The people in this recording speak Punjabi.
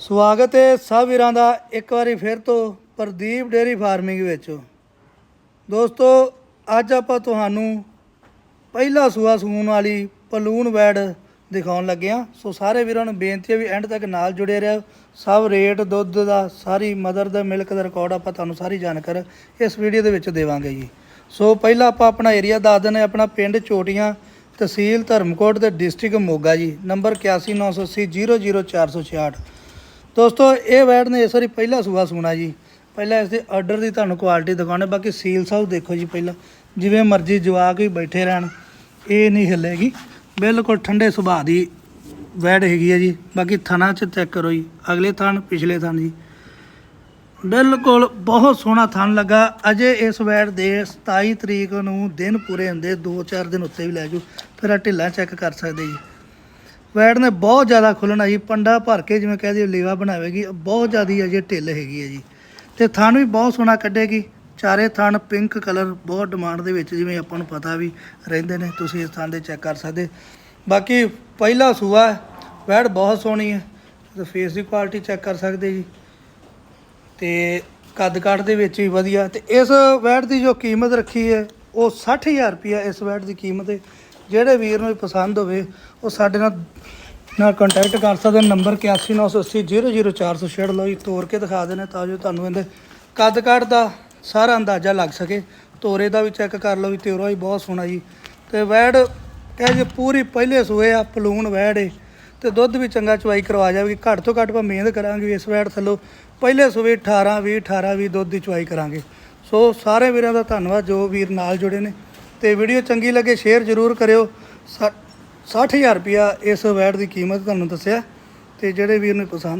ਸਵਾਗਤ ਹੈ ਸਭ ਵੀਰਾਂ ਦਾ ਇੱਕ ਵਾਰੀ ਫਿਰ ਤੋਂ ਪ੍ਰਦੀਪ ਡੇਰੀ ਫਾਰਮਿੰਗ ਵਿੱਚ। ਦੋਸਤੋ, ਅੱਜ ਆਪਾਂ ਤੁਹਾਨੂੰ ਪਹਿਲਾ ਸੂਆ ਸੂਣ ਵਾਲੀ ਪਲੂਨ ਵੈਡ ਦਿਖਾਉਣ ਲੱਗੇ ਹਾਂ। ਸੋ ਸਾਰੇ ਵੀਰਾਂ ਨੂੰ ਬੇਨਤੀ ਹੈ ਵੀ ਐਂਡ ਤੱਕ ਨਾਲ ਜੁੜੇ ਰਹੋ। ਸਭ ਰੇਟ, ਦੁੱਧ ਦਾ ਸਾਰੀ ਮਦਰ ਦਾ ਮਿਲਕ ਦਾ ਰਿਕਾਰਡ ਆਪਾਂ ਤੁਹਾਨੂੰ ਸਾਰੀ ਜਾਣਕਾਰੀ ਇਸ ਵੀਡੀਓ ਦੇ ਵਿੱਚ ਦੇਵਾਂਗੇ ਜੀ। ਸੋ ਪਹਿਲਾਂ ਆਪਾਂ ਆਪਣਾ ਏਰੀਆ ਦੱਸ ਦਿੰਦੇ ਹਾਂ, ਆਪਣਾ ਪਿੰਡ ਚੋਟੀਆਂ, ਤਹਿਸੀਲ ਧਰਮਕੋਟ ਤੇ ਡਿਸਟ੍ਰਿਕਟ ਮੋਗਾ ਜੀ। ਨੰਬਰ 8198800466 ਦੋਸਤੋ, ਇਹ ਵੈਟ ਨੇ ਇਸ ਵਾਰੀ ਪਹਿਲਾ ਸੂਆ ਸੂਣਾ ਜੀ। ਪਹਿਲਾਂ ਇਸ ਦੇ ਆਰਡਰ ਦੀ ਤੁਹਾਨੂੰ ਕੁਆਲਿਟੀ ਦਿਖਾਉਣੇ, ਬਾਕੀ ਸੀਲ ਸਾਹਿਬ ਦੇਖੋ ਜੀ ਪਹਿਲਾਂ। ਜਿਵੇਂ ਮਰਜ਼ੀ ਜਵਾਕ ਵੀ ਬੈਠੇ ਰਹਿਣ, ਇਹ ਨਹੀਂ ਹਿੱਲੇਗੀ। ਬਿਲਕੁਲ ਠੰਡੇ ਸੁਭਾਅ ਦੀ ਵੈਟ ਹੈਗੀ ਹੈ ਜੀ। ਬਾਕੀ ਥਣਾ ਚ ਚੈੱਕ ਕਰੋ ਜੀ। ਅਗਲੇ ਥਣ, ਪਿਛਲੇ ਥਣ ਜੀ। ਬਿਲਕੁਲ ਬਹੁਤ ਸੋਹਣਾ ਥਣ ਲੱਗਾ। ਅਜੇ ਇਸ ਵੈਟ ਦੇ 27 ਤਰੀਕ ਨੂੰ ਦਿਨ ਪੂਰੇ ਹੁੰਦੇ 2-4 ਦਿਨ ਉੱਤੇ ਵੀ ਲੈ ਜਾਓ। ਫਿਰ ਆ ਢਿੱਲਾ ਚੈੱਕ ਕਰ ਸਕਦੇ ਜੀ। ਵੈਟ ਨੇ ਬਹੁਤ ਜ਼ਿਆਦਾ ਖੁੱਲਣਾ ਜੀ ਪੰਡਾ ਭਰ ਕੇ ਜਿਵੇਂ ਕਹਦੇ ਲੇਵਾ ਬਣਾਵੇਗੀ ਬਹੁਤ ਜ਼ਿਆਦੀ ਅਜੇ ਢਿੱਲ ਹੈਗੀ ਹੈ ਜੀ। ਤੇ ਥਣ ਵੀ ਬਹੁਤ ਸੋਹਣਾ ਕੱਢੇਗੀ ਚਾਰੇ ਥਣ ਪਿੰਕ ਕਲਰ ਬਹੁਤ ਡਿਮਾਂਡ ਦੇ ਵਿੱਚ ਜਿਵੇਂ ਆਪਾਂ ਨੂੰ ਪਤਾ ਵੀ ਰਹਿੰਦੇ ਨੇ ਤੁਸੀਂ ਇਸ ਥਣ ਦੇ ਚੈੱਕ ਕਰ ਸਕਦੇ। ਬਾਕੀ ਪਹਿਲਾ ਸੂਆ ਹੈ, ਵੈਟ ਬਹੁਤ ਸੋਹਣੀ ਹੈ ਤੇ ਫੇਸ ਦੀ ਕੁਆਲਿਟੀ ਚੈੱਕ ਕਰ ਸਕਦੇ ਜੀ। ਤੇ ਕੱਦ ਕਾਠ ਦੇ ਵਿੱਚ ਵੀ ਵਧੀਆ ਤੇ ਇਸ ਵੈਟ ਦੀ ਜੋ ਕੀਮਤ ਰੱਖੀ ਹੈ ਉਹ 60000 ਰੁਪਇਆ ਇਸ ਵੈਟ ਦੀ ਕੀਮਤ ਹੈ। ਜਿਹੜੇ ਵੀਰ ਨੂੰ ਵੀ ਪਸੰਦ ਹੋਵੇ, ਉਹ ਸਾਡੇ ਨਾਲ ਨਾਲ ਕੰਟੈਕਟ ਕਰ ਸਕਦੇ ਨੇ। ਨੰਬਰ 8198800400 ਛੇੜ ਲਓ ਜੀ ਤੋੜ ਕੇ ਦਿਖਾ ਦੇਣੇ ਤਾਂ ਜੋ ਤੁਹਾਨੂੰ ਇਹਦੇ ਕੱਦ ਕਾਠ ਦਾ ਸਾਰਾ ਅੰਦਾਜ਼ਾ ਲੱਗ ਸਕੇ। ਤੋਰੇ ਦਾ ਵੀ ਚੈੱਕ ਕਰ ਲਓ ਵੀ ਤੋਰਾ ਵੀ ਬਹੁਤ ਸੋਹਣਾ ਜੀ। ਤੇ ਵੈੜ ਕਹੇ ਜੇ ਪੂਰੀ ਪਹਿਲੇ ਸੂਏ ਆ ਪਲੂਣ ਵੈੜ ਏ। ਤੇ ਦੁੱਧ ਵੀ ਚੰਗਾ ਚਵਾਈ ਕਰਵਾ ਜਾਵੇਗੀ। ਘੱਟ ਤੋਂ ਘੱਟ ਆਪਾਂ ਮਿਹਨਤ ਕਰਾਂਗੇ ਇਸ ਵੈੜ ਥੱਲੋਂ ਪਹਿਲੇ ਸੂਏ 18 20 18 20 ਦੁੱਧ ਦੀ ਚਵਾਈ ਕਰਾਂਗੇ। ਸੋ ਸਾਰੇ ਵੀਰਾਂ ਦਾ ਧੰਨਵਾਦ, ਜੋ ਵੀਰ ਨਾਲ ਜੁੜੇ ਨੇ। ਤੇ ਵੀਡੀਓ ਚੰਗੀ ਲੱਗੇ ਸ਼ੇਅਰ ਜ਼ਰੂਰ ਕਰਿਓ। ਸੱਠ- 60000 ਰੁਪਇਆ ਇਸ ਵੈੜ ਦੀ ਕੀਮਤ ਤੁਹਾਨੂੰ ਦੱਸਿਆ ਤੇ ਜਿਹੜੇ ਵੀਰ ਨੂੰ ਪਸੰਦ